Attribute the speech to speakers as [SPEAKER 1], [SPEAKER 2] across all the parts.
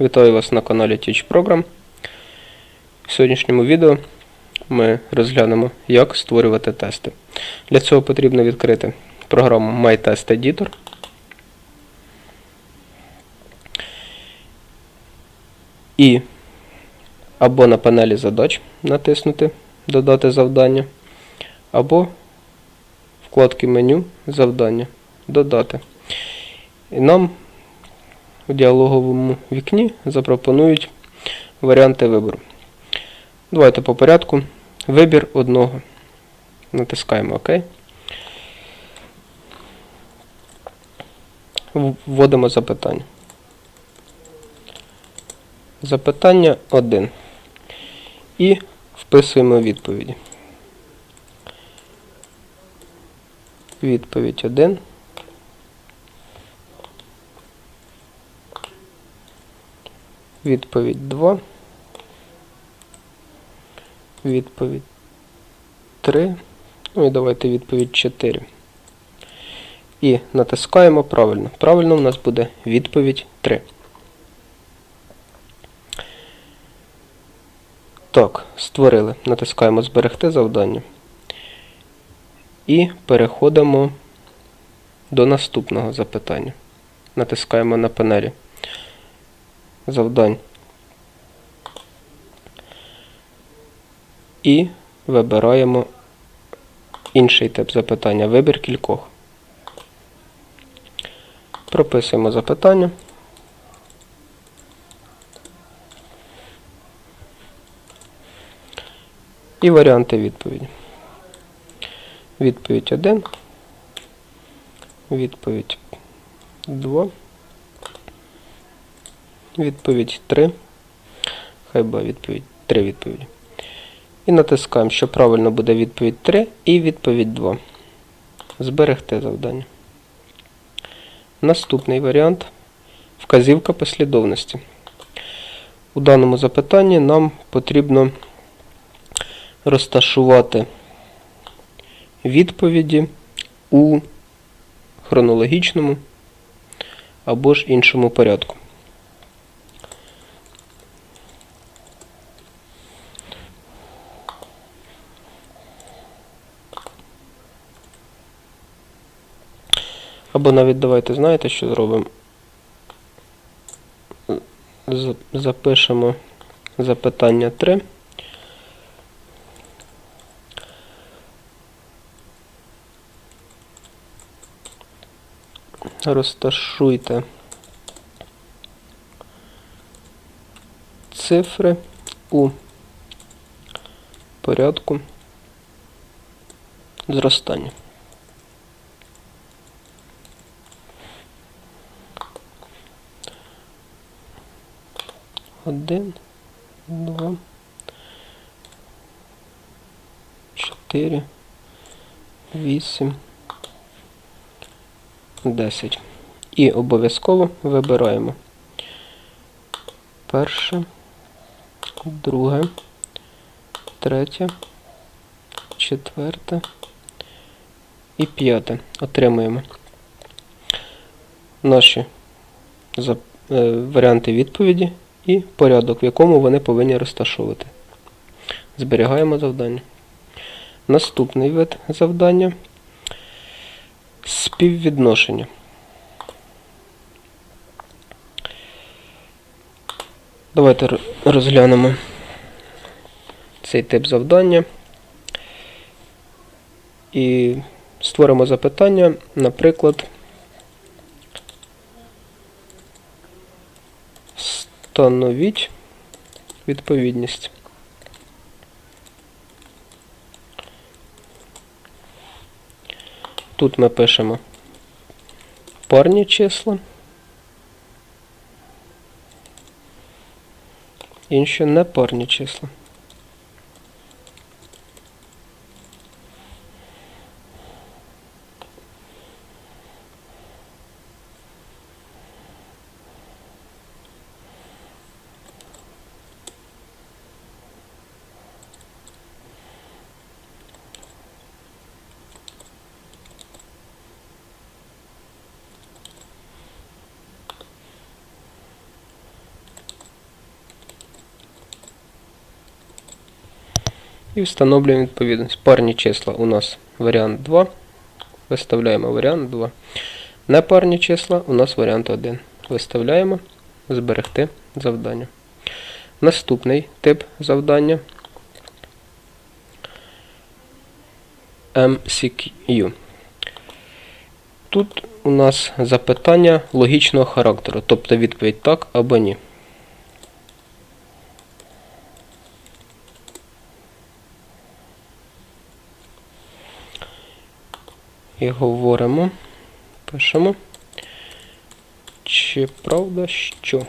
[SPEAKER 1] Вітаю вас на каналі Teach Program. В сьогоднішньому відео ми розглянемо, як створювати тести. Для цього потрібно відкрити програму MyTestEditor. І або на панелі задач натиснути Додати завдання, або вкладки меню Завдання Додати. І нам у діалоговому вікні запропонують варіанти вибору. Давайте по порядку. Вибір одного. Натискаємо ОК. Вводимо запитання. Запитання 1. І вписуємо відповіді. Відповідь 1. Відповідь 2. Відповідь 3. Ну і давайте відповідь 4. І натискаємо правильно. Правильно у нас буде відповідь 3. Так, створили. Натискаємо Зберегти завдання. І переходимо до наступного запитання. Натискаємо на панелі завдань. І вибираємо інший тип запитання. Вибір кількох. Прописуємо запитання. І варіанти відповіді. Відповідь 1. Відповідь 2. Відповідь 3. Хай буде відповідь 3 відповіді. І натискаємо, що правильно буде відповідь 3 і відповідь 2. Зберегти завдання. Наступний варіант вказівка послідовності. У даному запитанні нам потрібно розташувати відповіді у хронологічному або ж іншому порядку. Або навіть давайте знаєте, що зробимо? Запишемо запитання 3. Розташуйте цифри у порядку зростання. Один, два, чотири, вісім, десять. І обов'язково вибираємо перше, друге, третє, четверте і п'яте. Отримуємо наші е, варіанти відповіді і порядок, в якому вони повинні розташовувати. Зберігаємо завдання. Наступний вид завдання співвідношення. Давайте розглянемо цей тип завдання і створимо запитання, наприклад, Встановіть відповідність. Тут ми пишемо парні числа. Інші непарні числа. І встановлюємо відповідність. Парні числа у нас варіант 2. Виставляємо варіант 2. Непарні числа у нас варіант 1. Виставляємо зберегти завдання. Наступний тип завдання MCQ. Тут у нас запитання логічного характеру, тобто відповідь так або ні. І говоримо, пишемо, чи правда що?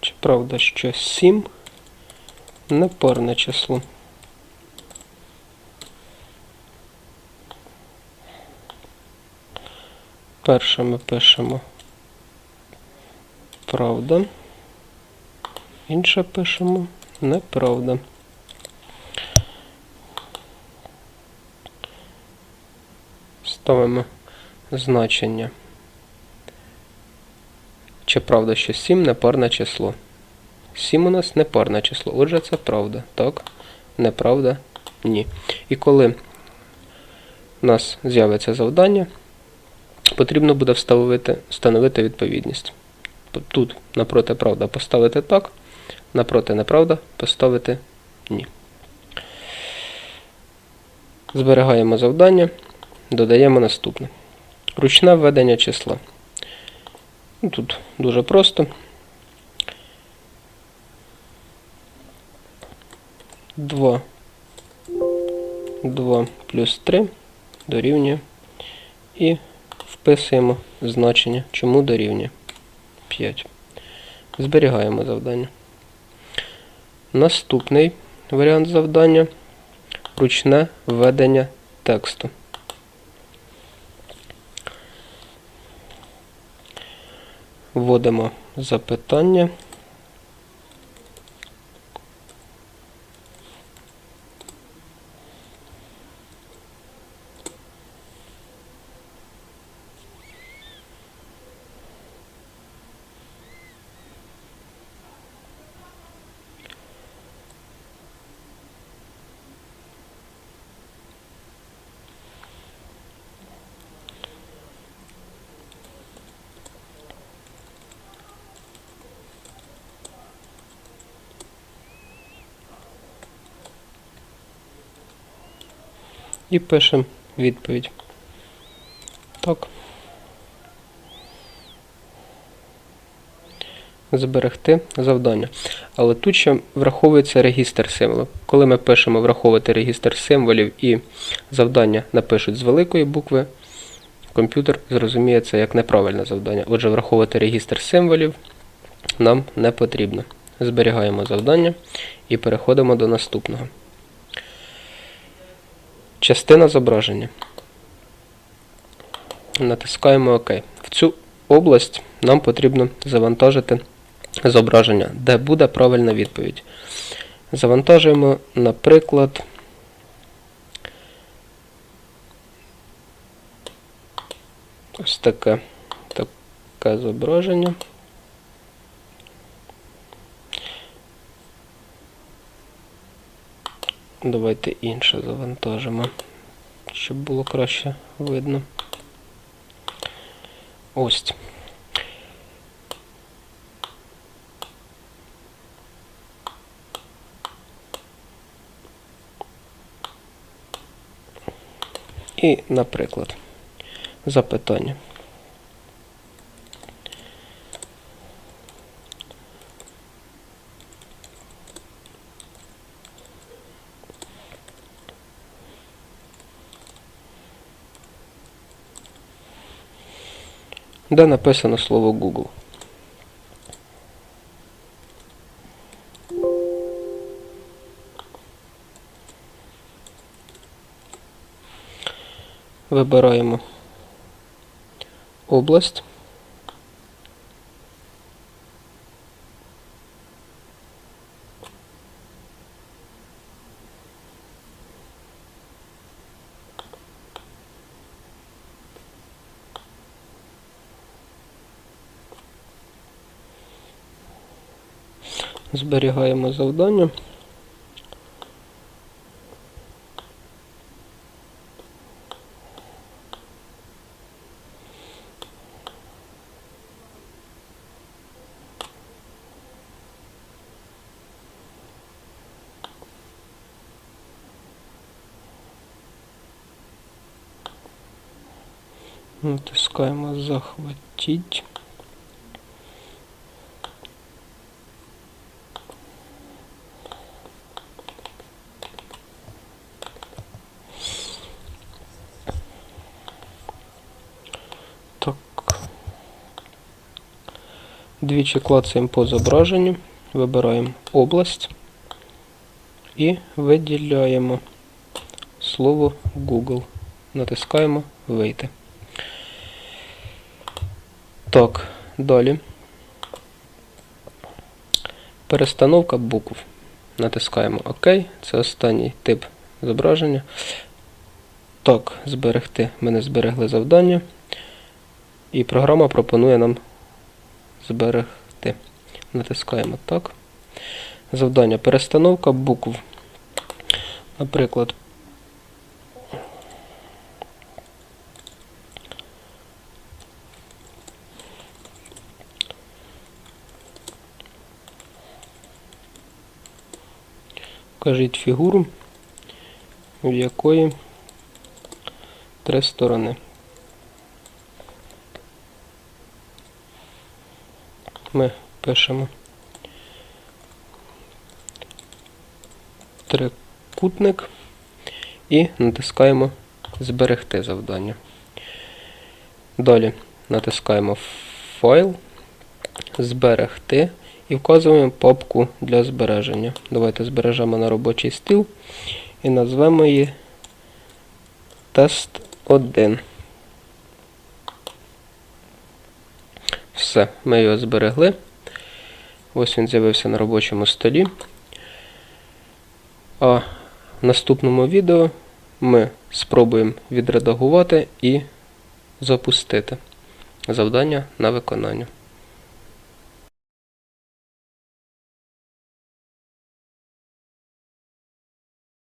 [SPEAKER 1] Чи правда, що 7 непарне число? Перше ми пишемо правда. Інше пишемо неправда. Ставимо значення. Чи правда, що 7 непарне число? 7 у нас непарне число. Отже, це правда. Так? Неправда? Ні. І коли у нас з'явиться завдання, потрібно буде встановити, встановити відповідність. Тут напроти правда поставити так, напроти неправда поставити ні. Зберігаємо завдання, додаємо наступне. Ручне введення числа. Ну, Тут дуже просто. 2 2 плюс 3 дорівнює і вписуємо значення, чому дорівнює 5. Зберігаємо завдання. Наступний варіант завдання ручне введення тексту. Вводимо запитання. І пишемо відповідь. Так. Зберегти завдання. Але тут ще враховується регістр символів. Коли ми пишемо враховувати регістр символів і завдання напишуть з великої букви, комп'ютер зрозуміє це як неправильне завдання. Отже, враховувати регістр символів нам не потрібно. Зберігаємо завдання і переходимо до наступного. Частина зображення. Натискаємо ОК. В цю область нам потрібно завантажити зображення, де буде правильна відповідь. Завантажуємо, наприклад, ось таке, таке зображення. Давайте інше завантажимо, щоб було краще видно. Ось. І, наприклад, запитання. Де написано слово Google. Вибираємо область. Зберігаємо завдання. Натискаємо захватіть. Так. Двічі клацаємо по зображенню, вибираємо область і виділяємо слово Google. Натискаємо Вийти. Так, далі. Перестановка букв. Натискаємо ОК. Це останній тип зображення. Так, зберегти. Ми не зберегли завдання. І програма пропонує нам зберегти. Натискаємо так. Завдання перестановка букв. Наприклад, Кажіть фігуру, в якої три сторони. Ми пишемо трикутник і натискаємо Зберегти завдання. Далі натискаємо Файл, Зберегти і вказуємо папку для збереження. Давайте збережемо на робочий стіл і назвемо її Тест 1. Все, ми його зберегли. Ось він з'явився на робочому столі. А в наступному відео ми спробуємо відредагувати і запустити завдання на виконання.